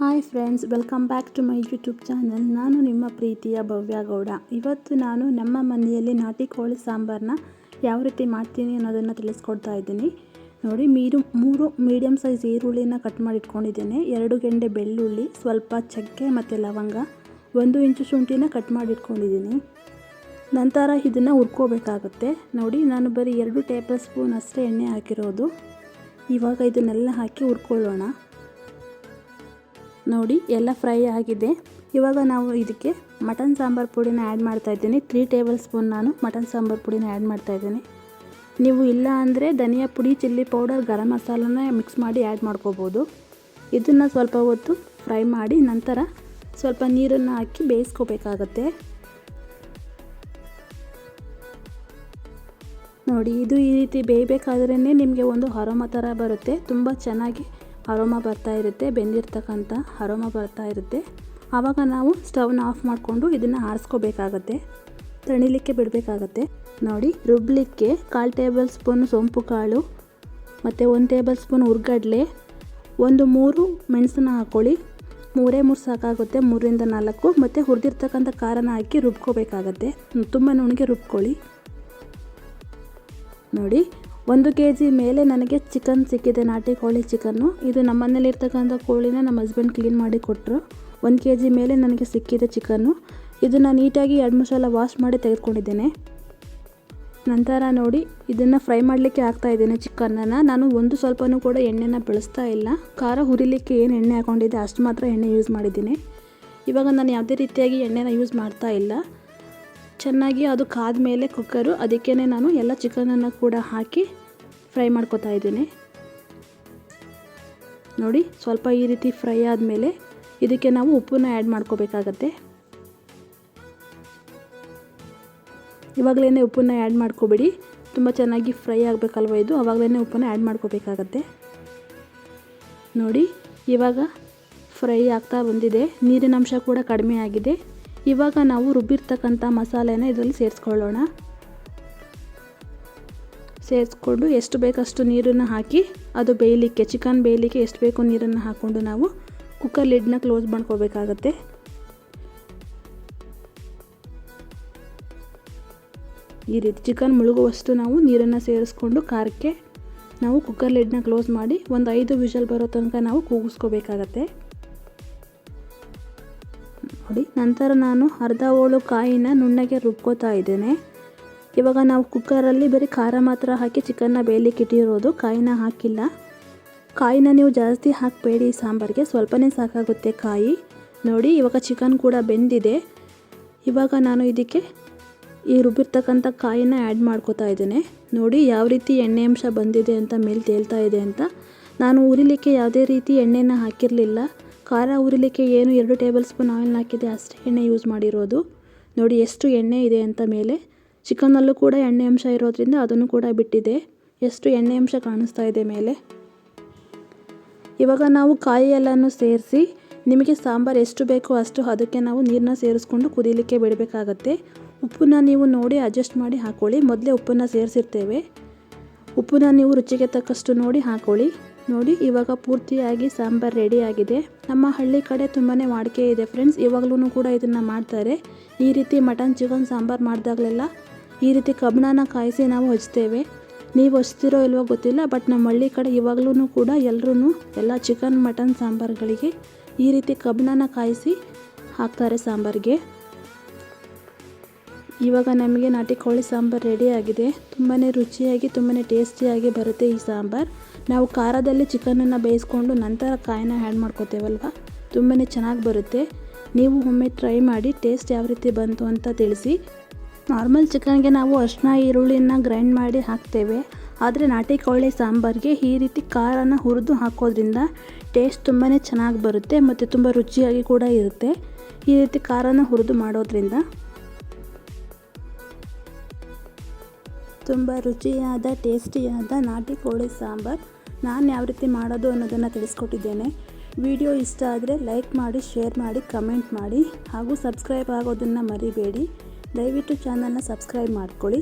Hi friends welcome back to my YouTube channel ನಾನು ನಿಮ್ಮ ಪ್ರೀತಿಯ ಭವ್ಯ ಗೌಡ. ಇವತ್ತು ನಾನು ನಮ್ಮ ಮನೆಯಲ್ಲಿ ನಾಟಿ ಕೋಳಿ ಸಾಂಬಾರನ್ನ ಯಾವ ರೀತಿ ಮಾಡ್ತೀನಿ ಅನ್ನೋದನ್ನು ತಿಳಿಸ್ಕೊಡ್ತಾ ಇದ್ದೀನಿ. ನೋಡಿ, ಮೀರು ಮೂರು ಮೀಡಿಯಮ್ ಸೈಜ್ ಈರುಳ್ಳಿನ ಕಟ್ ಮಾಡಿ ಇಟ್ಕೊಂಡಿದ್ದೇನೆ. ಎರಡು ಗೆಂಡೆ ಬೆಳ್ಳುಳ್ಳಿ, ಸ್ವಲ್ಪ ಚಕ್ಕೆ ಮತ್ತು ಲವಂಗ, ಒಂದು ಇಂಚು ಶುಂಠಿನ ಕಟ್ ಮಾಡಿ ಇಟ್ಕೊಂಡಿದ್ದೀನಿ. ನಂತರ ಇದನ್ನು ಹುರ್ಕೋಬೇಕಾಗುತ್ತೆ. ನೋಡಿ, ನಾನು ಬರೀ ಎರಡು ಟೇಬಲ್ ಸ್ಪೂನ್ ಅಷ್ಟೇ ಎಣ್ಣೆ ಹಾಕಿರೋದು. ಇವಾಗ ಇದನ್ನೆಲ್ಲ ಹಾಕಿ ಹುರ್ಕೊಳ್ಳೋಣ. ನೋಡಿ, ಎಲ್ಲ ಫ್ರೈ ಆಗಿದೆ. ಇವಾಗ ನಾವು ಇದಕ್ಕೆ ಮಟನ್ ಸಾಂಬಾರು ಪುಡಿನ ಆ್ಯಡ್ ಮಾಡ್ತಾ ಇದ್ದೀನಿ. ತ್ರೀ ಟೇಬಲ್ ಸ್ಪೂನ್ ನಾನು ಮಟನ್ ಸಾಂಬಾರು ಪುಡಿನ ಆ್ಯಡ್ ಮಾಡ್ತಾ ಇದ್ದೀನಿ. ನೀವು ಇಲ್ಲ ಅಂದರೆ ಧನಿಯಾ ಪುಡಿ, ಚಿಲ್ಲಿ ಪೌಡರ್, ಗರಂ ಮಸಾಲನ ಮಿಕ್ಸ್ ಮಾಡಿ ಆ್ಯಡ್ ಮಾಡ್ಕೋಬೋದು. ಇದನ್ನು ಸ್ವಲ್ಪ ಹೊತ್ತು ಫ್ರೈ ಮಾಡಿ ನಂತರ ಸ್ವಲ್ಪ ನೀರನ್ನು ಹಾಕಿ ಬೇಯಿಸ್ಕೋಬೇಕಾಗತ್ತೆ. ನೋಡಿ, ಇದು ಈ ರೀತಿ ಬೇಯಬೇಕಾದ್ರೇ ನಿಮಗೆ ಒಂದು ಹೊರಮ ಥರ ಬರುತ್ತೆ. ತುಂಬ ಚೆನ್ನಾಗಿ ಅರೋಮ ಬರ್ತಾ ಇರುತ್ತೆ, ಬೆಂದಿರ್ತಕ್ಕಂಥ ಅರೋಮ ಬರ್ತಾ ಇರುತ್ತೆ. ಆವಾಗ ನಾವು ಸ್ಟವ್ನ ಆಫ್ ಮಾಡಿಕೊಂಡು ಇದನ್ನು ಆರಿಸ್ಕೋಬೇಕಾಗತ್ತೆ. ತಣಿಲಿಕ್ಕೆ ಬಿಡಬೇಕಾಗತ್ತೆ. ನೋಡಿ, ರುಬ್ಲಿಕ್ಕೆ ಕಾಲು ಟೇಬಲ್ ಸ್ಪೂನ್ ಸೊಂಪು ಕಾಳು, ಮತ್ತು ಒಂದು ಟೇಬಲ್ ಸ್ಪೂನ್ ಹುರ್ಗಡ್ಲೆ ಒಂದು ಮೂರು ಮೆಣಸನ್ನ ಹಾಕ್ಕೊಳ್ಳಿ ಮೂರೇ ಮೂರು ಸಾಕಾಗುತ್ತೆ, ಮೂರರಿಂದ ನಾಲ್ಕು, ಮತ್ತು ಹುರಿದಿರ್ತಕ್ಕಂಥ ಖಾರನ ಹಾಕಿ ರುಬ್ಕೋಬೇಕಾಗತ್ತೆ. ತುಂಬ ನುಣಿಗೆ ರುಬ್ಕೊಳ್ಳಿ. ನೋಡಿ ಒಂದು ಕೆ ಜಿ ಮೇಲೆ ನನಗೆ ಚಿಕನ್ ಸಿಕ್ಕಿದೆ, ನಾಟಿ ಕೋಳಿ ಚಿಕನ್ನು. ಇದು ನಮ್ಮ ಮನೇಲಿ ಇರ್ತಕ್ಕಂಥ ಕೋಳಿನ ನಮ್ಮ ಹಸ್ಬೆಂಡ್ ಕ್ಲೀನ್ ಮಾಡಿ ಕೊಟ್ಟರು ಒಂದು ಕೆ ಜಿ ಮೇಲೆ ನನಗೆ ಸಿಕ್ಕಿದೆ ಚಿಕನ್ನು. ಇದನ್ನು ನೀಟಾಗಿ ಎರಡು ಮೂರು ಸಲ ವಾಶ್ ಮಾಡಿ ತೆಗೆದುಕೊಂಡಿದ್ದೇನೆ. ನಂತರ ನೋಡಿ, ಇದನ್ನು ಫ್ರೈ ಮಾಡಲಿಕ್ಕೆ ಹಾಕ್ತಾ ಇದ್ದೇನೆ ಚಿಕನನ್ನು ನಾನು ಒಂದು ಸ್ವಲ್ಪನೂ ಕೂಡ ಎಣ್ಣೆನ ಬಳಸ್ತಾ ಇಲ್ಲ. ಖಾರ ಹುರಿಲಿಕ್ಕೆ ಏನು ಎಣ್ಣೆ ಹಾಕೊಂಡಿದ್ದೆ, ಅಷ್ಟು ಮಾತ್ರ ಎಣ್ಣೆ ಯೂಸ್ ಮಾಡಿದ್ದೀನಿ. ಇವಾಗ ನಾನು ಯಾವುದೇ ರೀತಿಯಾಗಿ ಎಣ್ಣೆನ ಯೂಸ್ ಮಾಡ್ತಾ ಇಲ್ಲ. ಚೆನ್ನಾಗಿ ಅದು ಕಾದ ಮೇಲೆ ಕುಕ್ಕರು ಅದಕ್ಕೇ ನಾನು ಎಲ್ಲ ಚಿಕನನ್ನು ಕೂಡ ಹಾಕಿ ಫ್ರೈ ಮಾಡ್ಕೊತಾ ಇದ್ದೀನಿ. ನೋಡಿ, ಸ್ವಲ್ಪ ಈ ರೀತಿ ಫ್ರೈ ಆದಮೇಲೆ ಇದಕ್ಕೆ ನಾವು ಉಪ್ಪನ್ನ ಆ್ಯಡ್ ಮಾಡ್ಕೋಬೇಕಾಗತ್ತೆ. ಇವಾಗಲೇ ಉಪ್ಪನ್ನ ಆ್ಯಡ್ ಮಾಡ್ಕೋಬೇಡಿ. ತುಂಬ ಚೆನ್ನಾಗಿ ಫ್ರೈ ಆಗಬೇಕಲ್ವ ಇದು? ಆವಾಗಲೇ ಉಪ್ಪನ್ನ ಆ್ಯಡ್ ಮಾಡ್ಕೋಬೇಕಾಗತ್ತೆ. ನೋಡಿ, ಇವಾಗ ಫ್ರೈ ಆಗ್ತಾ ಬಂದಿದೆ. ನೀರಿನ ಅಂಶ ಕೂಡ ಕಡಿಮೆ ಆಗಿದೆ. ಇವಾಗ ನಾವು ರುಬ್ಬಿರ್ತಕ್ಕಂಥ ಮಸಾಲೆನ ಇದರಲ್ಲಿ ಸೇರಿಸ್ಕೊಳ್ಳೋಣ. ಸೇರಿಸ್ಕೊಂಡು ಎಷ್ಟು ಬೇಕಷ್ಟು ನೀರನ್ನು ಹಾಕಿ, ಅದು ಬೇಯಲಿಕ್ಕೆ, ಚಿಕನ್ ಬೇಯಲಿಕ್ಕೆ ಎಷ್ಟು ಬೇಕು ನೀರನ್ನು ಹಾಕ್ಕೊಂಡು ನಾವು ಕುಕ್ಕರ್ ಲಿಡ್ನ ಕ್ಲೋಸ್ ಮಾಡ್ಕೋಬೇಕಾಗತ್ತೆ. ಈ ರೀತಿ ಚಿಕನ್ ಮುಳುಗುವಷ್ಟು ನಾವು ನೀರನ್ನು ಸೇರಿಸ್ಕೊಂಡು ಖಾರಕ್ಕೆ ನಾವು ಕುಕ್ಕರ್ ಲಿಡ್ನ ಕ್ಲೋಸ್ ಮಾಡಿ ಒಂದು ಐದು ವಿಷಲ್ ಬರೋ ತನಕ ನಾವು ಕೂಗಿಸ್ಕೋಬೇಕಾಗತ್ತೆ. ನೋಡಿ ನಂತರ ನಾನು ಅರ್ಧ ಹೋಳು ಕಾಯಿನ ನುಣ್ಣಗೆ ರುಬ್ಕೋತಾ ಇದ್ದೇನೆ. ಇವಾಗ ನಾವು ಕುಕ್ಕರಲ್ಲಿ ಬರೀ ಖಾರ ಮಾತ್ರ ಹಾಕಿ ಚಿಕನ್ನ ಬೇಯಲಿಕ್ಕೆ ಇಟ್ಟಿರೋದು. ಕಾಯಿನ ಹಾಕಿಲ್ಲ. ಕಾಯಿನ ನೀವು ಜಾಸ್ತಿ ಹಾಕಬೇಡಿ ಸಾಂಬಾರಿಗೆ. ಸ್ವಲ್ಪನೇ ಸಾಕಾಗುತ್ತೆ ಕಾಯಿ. ನೋಡಿ, ಇವಾಗ ಚಿಕನ್ ಕೂಡ ಬೆಂದಿದೆ. ಇವಾಗ ನಾನು ಇದಕ್ಕೆ ಈ ರುಬ್ಬಿರ್ತಕ್ಕಂಥ ಕಾಯಿನ ಆ್ಯಡ್ ಮಾಡ್ಕೋತಾ ಇದ್ದೇನೆ. ನೋಡಿ, ಯಾವ ರೀತಿ ಎಣ್ಣೆ ಅಂಶ ಬಂದಿದೆ ಅಂತ, ಮೇಲೆ ತೇಲ್ತಾ ಇದೆ ಅಂತ. ನಾನು ಉರಿಲಿಕ್ಕೆ ಯಾವುದೇ ರೀತಿ ಎಣ್ಣೆನ ಹಾಕಿರಲಿಲ್ಲ. ಖಾರ ಉರಿಲಿಕ್ಕೆ ಏನು ಎರಡು ಟೇಬಲ್ ಸ್ಪೂನ್ ಆಯಿಲ್ ಹಾಕಿದೆ, ಅಷ್ಟೇ ಎಣ್ಣೆ ಯೂಸ್ ಮಾಡಿರೋದು. ನೋಡಿ ಎಷ್ಟು ಎಣ್ಣೆ ಇದೆ ಅಂತ ಮೇಲೆ. ಚಿಕನ್ನಲ್ಲೂ ಕೂಡ ಎಣ್ಣೆ ಅಂಶ ಇರೋದ್ರಿಂದ ಅದನ್ನು ಕೂಡ ಬಿಟ್ಟಿದೆ. ಎಷ್ಟು ಎಣ್ಣೆ ಅಂಶ ಕಾಣಿಸ್ತಾ ಇದೆ ಮೇಲೆ. ಇವಾಗ ನಾವು ಕಾಯಿ ಎಲ್ಲನೂ ಸೇರಿಸಿ, ನಿಮಗೆ ಸಾಂಬಾರು ಎಷ್ಟು ಬೇಕೋ ಅಷ್ಟು ಅದಕ್ಕೆ ನಾವು ನೀರನ್ನ ಸೇರಿಸ್ಕೊಂಡು ಕುದೀಲಿಕ್ಕೆ ಬಿಡಬೇಕಾಗತ್ತೆ. ಉಪ್ಪನ್ನ ನೀವು ನೋಡಿ ಅಡ್ಜಸ್ಟ್ ಮಾಡಿ ಹಾಕ್ಕೊಳ್ಳಿ ಮೊದಲೇ ಉಪ್ಪನ್ನು ಸೇರಿಸಿರ್ತೇವೆ. ಉಪ್ಪನ್ನ ನೀವು ರುಚಿಗೆ ತಕ್ಕಷ್ಟು ನೋಡಿ ಹಾಕ್ಕೊಳ್ಳಿ ನೋಡಿ, ಇವಾಗ ಪೂರ್ತಿಯಾಗಿ ಸಾಂಬಾರು ರೆಡಿ ಆಗಿದೆ. ನಮ್ಮ ಹಳ್ಳಿ ಕಡೆ ತುಂಬಾ ವಾಡಿಕೆ ಇದೆ ಫ್ರೆಂಡ್ಸ್ ಇವಾಗಲೂ ಕೂಡ ಇದನ್ನು ಮಾಡ್ತಾರೆ. ಈ ರೀತಿ ಮಟನ್ ಚಿಕನ್ ಸಾಂಬಾರು ಮಾಡಿದಾಗಲೆಲ್ಲ ಈ ರೀತಿ ಕಬ್ಬಣನ ಕಾಯಿಸಿ ನಾವು ಹಚ್ತೇವೆ. ನೀವು ಹಚ್ತಿರೋ ಇಲ್ವೋ ಗೊತ್ತಿಲ್ಲ ಬಟ್ ನಮ್ಮ ಹಳ್ಳಿ ಕಡೆ ಇವಾಗಲೂ ಕೂಡ ಎಲ್ಲರೂ ಎಲ್ಲ ಚಿಕನ್ ಮಟನ್ ಸಾಂಬಾರುಗಳಿಗೆ ಈ ರೀತಿ ಕಬ್ಬಣನ ಕಾಯಿಸಿ ಹಾಕ್ತಾರೆ ಸಾಂಬಾರಿಗೆ. ಇವಾಗ ನಮಗೆ ನಾಟಿ ಕೋಳಿ ಸಾಂಬಾರು ರೆಡಿ ಆಗಿದೆ. ತುಂಬಾ ರುಚಿಯಾಗಿ ತುಂಬಾ ಟೇಸ್ಟಿಯಾಗಿ ಬರುತ್ತೆ ಈ ಸಾಂಬಾರು. ನಾವು ಖಾರದಲ್ಲಿ ಚಿಕನನ್ನು ಬೇಯಿಸ್ಕೊಂಡು ನಂತರ ಕಾಯಿನ ಆ್ಯಡ್ ಮಾಡ್ಕೋತೇವಲ್ವ? ತುಂಬಾ ಚೆನ್ನಾಗಿ ಬರುತ್ತೆ. ನೀವು ಒಮ್ಮೆ ಟ್ರೈ ಮಾಡಿ ಟೇಸ್ಟ್ ಯಾವ ರೀತಿ ಬಂತು ಅಂತ ತಿಳಿಸಿ. ನಾರ್ಮಲ್ ಚಿಕನ್ಗೆ ನಾವು ಅರ್ಶಿನ ಈರುಳ್ಳಿನ ಗ್ರೈಂಡ್ ಮಾಡಿ ಹಾಕ್ತೇವೆ. ಆದರೆ ನಾಟಿ ಕೋಳಿ ಸಾಂಬಾರಿಗೆ ಈ ರೀತಿ ಖಾರನ ಹುರಿದು ಹಾಕೋದ್ರಿಂದ ಟೇಸ್ಟ್ ತುಂಬಾ ಚೆನ್ನಾಗಿ ಬರುತ್ತೆ ಮತ್ತು ತುಂಬ ರುಚಿಯಾಗಿ ಕೂಡ ಇರುತ್ತೆ. ಈ ರೀತಿ ಖಾರನ ಹುರಿದು ಮಾಡೋದ್ರಿಂದ ತುಂಬ ರುಚಿಯಾದ ಟೇಸ್ಟಿಯಾದ ನಾಟಿ ಕೋಳಿ ಸಾಂಬಾರು. ನಾನು ಯಾವ ರೀತಿ ಮಾಡೋದು ಅನ್ನೋದನ್ನು ತಿಳಿಸ್ಕೊಟ್ಟಿದ್ದೇನೆ. ವಿಡಿಯೋ ಇಷ್ಟ ಆದರೆ ಲೈಕ್ ಮಾಡಿ, ಶೇರ್ ಮಾಡಿ, ಕಮೆಂಟ್ ಮಾಡಿ ಹಾಗೂ ಸಬ್ಸ್ಕ್ರೈಬ್ ಆಗೋದನ್ನು ಮರಿಬೇಡಿ. ದಯವಿಟ್ಟು ಚಾನಲ್ನ ಸಬ್ಸ್ಕ್ರೈಬ್ ಮಾಡ್ಕೊಳ್ಳಿ.